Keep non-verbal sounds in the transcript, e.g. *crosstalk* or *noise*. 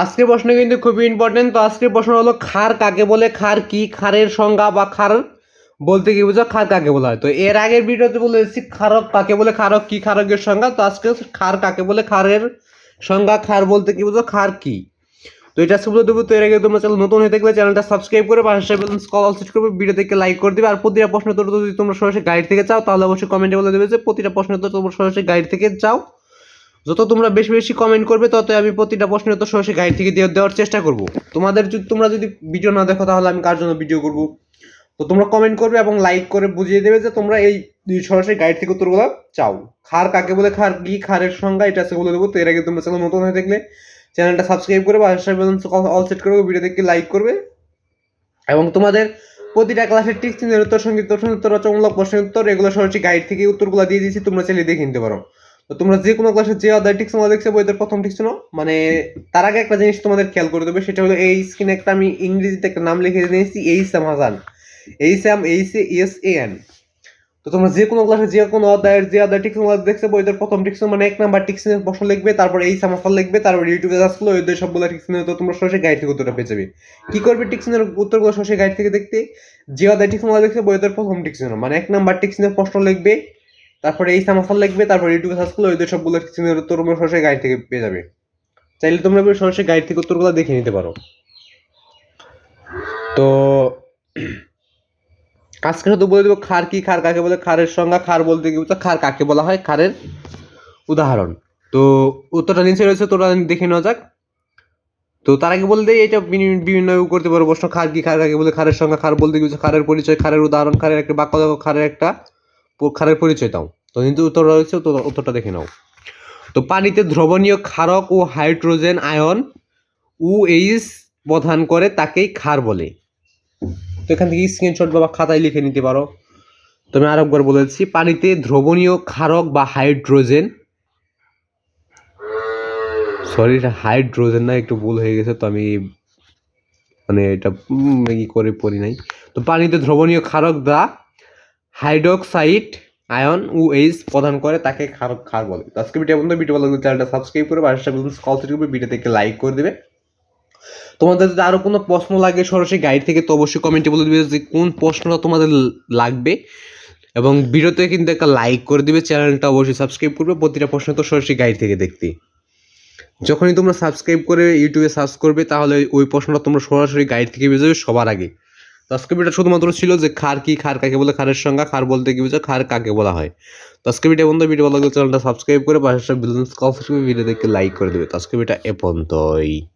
আজকের প্রশ্ন কিন্তু খুবই ইম্পর্টেন্ট তো আজকের প্রশ্ন হলো, খার কাকে বলে? খার কি? খারের সংজ্ঞা বা খার বলতে কি বুঝো? খার কাকে বলা হয়? তো এর আগের ভিডিওতে বলে এসেছি খারক কাকে বলে? খারক কি? খারকের সংজ্ঞা। তো আজকে খার কাকে বলে? খারের সংজ্ঞা, খার বলতে কি বুঝো? খার কি? তো এটা আজকে বলে দেবো তো এর আগে তোমরা চ্যানেল নতুন হয়ে থাকলে চ্যানেলটা সাবস্ক্রাইব করে পাশে ব্যালেন্স কল সেট করবে। ভিডিও থেকে লাইক করে দিবে। আর প্রতিটা প্রশ্ন তোর যদি তোমরা সরাসরি গাইড থেকে চাও, তাহলে অবশ্যই কমেন্টে বলে দেবে যে, প্রতিটা প্রশ্ন তো তোমরা সরাসরি গাইড থেকে চাও। যত তোমরা বেশি বেশি কমেন্ট করবে তত আমি প্রতিটা প্রশ্নের তো সরাসরি গাইড থেকে দিয়ে দেওয়ার চেষ্টা করব। তোমাদের যদি তোমরা যদি ভিডিও না দেখো, তাহলে আমি কার জন্য ভিডিও করব? তো তোমরা কমেন্ট করবে এবং লাইক করে বুঝিয়ে দেবে যে তোমরা এই সরাসরি গাইড থেকে উত্তরগুলো চাও। খার কাকে বলে? খার কি? খারের সংজ্ঞা, এটা আছে বলে দেবো। তো এর আগে তোমরা চ্যানেল নতুন হয়ে থাকলে চ্যানেলটা সাবস্ক্রাইব করে পাশে অল সেট করবে ভিডিও দেখে লাইক করবে। এবং তোমাদের প্রতিটা ক্লাসের টিক্স উত্তর, সংগীত, উত্তর রচনামূলক প্রশ্নের উত্তর, এগুলো সরাসরি গাইড থেকে উত্তরগুলো দিয়ে দিয়েছি, তোমরা চাইলে দেখে নিতে পারো। তোমরা যে কোনো ক্লাসে যে অধ্যায় টিক্স তোমরা দেখছ বইদের প্রথম টিক্স শোনো। মানে তার আগে একটা জিনিস তোমাদের খেয়াল করে দেবে, সেটা হলো এই স্ক্রিনে একটা আমি ইংরেজিতে একটা নাম লিখে দিয়েছি H M Hasan. H M H S A N তো তোমরা যে কোনো ক্লাসে যে কোনো অধ্যায়ের যে অধ্যায় টিক্স তোমরা দেখছ বইদের প্রথম টিক্স মানে এক নাম্বার টিক্সের প্রশ্ন লিখবে, তারপর এই সামাসাল লিখবে, তারপর ইউটিউবে সার্চ করলে ওই সবগুলো টিক্সের তো তোমরা সরাসরি গাইড থেকে উত্তরটা পেয়ে যাবে। কি করবে টিক্সের উত্তরগুলো সরাসরি গাইড থেকে দেখতে? যে অধ্যায় টিক্স তোমরা দেখছ বইদের প্রথম টিক্সের মানে এক নাম্বার টিক্সের প্রশ্ন লিখবে তারপরে এই সামাসাল লিখবে, তারপর ইউটিউবে সার্চ করলে ওই সবগুলো উত্তর তোমরা সরাসরি গাইড থেকে পেয়ে যাবে। চাইলে তোমরা সরাসরি গাইড থেকে উত্তরগুলো দেখে নিতে পারো। তো *clears throat* আজকে শুধু বলে দেবো খার কি, খার কাকে বলে, খারের সংজ্ঞা, খার বলতে কি খার কাকে বলা হয়? খারের উদাহরণ। তো উত্তরটা নিচে রয়েছে, তোরা দেখে নেওয়া যাক। তো তার আগে বলতে এটা বিভিন্ন করতে পারো প্রশ্ন, খার কি, খার কাকে বলে, খারের সংজ্ঞা, খার বলতে কি বুঝছ? খারের পরিচয়, খারের উদাহরণ, খারের একটা বাক্য দেখো, খারের একটা খারের পরিচয় দাও। তো কিন্তু উত্তর রয়েছে উত্তরটা দেখে নাও। তো পানিতে দ্রবণীয় ক্ষারক ও হাইড্রোজেন আয়ন উ এইচ প্রধান করে, তাকেই ক্ষার বলে। তো এখান থেকে স্ক্রিনশট বা খাতায় লিখে নিতে পারো। তো আমি আরেকবার বলেছি, পানিতে দ্রবণীয় ক্ষারক বা হাইড্রোজেন সরি এটা হাইড্রোজেন না, একটু ভুল হয়ে গেছে, তো আমি মানে এটা ই করে পড়ি নাই। তো পানিতে দ্রবণীয় ক্ষারক the hydroxide ion O H প্রদান করে তাকে ক্ষারক ক্ষার বলে। আজকে ভিডিও বন্ধু ভিডিও ভালো চ্যানেলটা সাবস্ক্রাইব করে পাশে কল করবে ভিডিও থেকে লাইক করে দেবে। তোমাদের যদি আরও কোনো প্রশ্ন লাগে সরাসরি গাইড থেকে, তো অবশ্যই কমেন্টে বলে দিবে যে কোন প্রশ্নটা তোমাদের লাগবে। এবং ভিডিওতে কিন্তু একটা লাইক করে দিবে চ্যানেলটা অবশ্যই সাবস্ক্রাইব করবে। প্রতিটা প্রশ্ন তো সরাসরি গাইড থেকে দেখতে। যখনই তোমরা সাবস্ক্রাইব করে ইউটিউবে সার্চ করবে, তাহলে ওই প্রশ্নটা তোমরা সরাসরি গাইড থেকে পেয়ে যাবে সবার আগে। তো শুধুমাত্র ছিল যে খার কি, খার কাকে বলে, খারের সংখ্যা খার বলতে কি বোঝা খার কাকে বলা হয়। তো বন্ধু ভিডিও ভালো লাগলে চ্যানেলটা সাবস্ক্রাইব করে পাশে বিলন্স কফ ভিডিও দেখে লাইক করে দেবে। তো এ পর্যন্তই।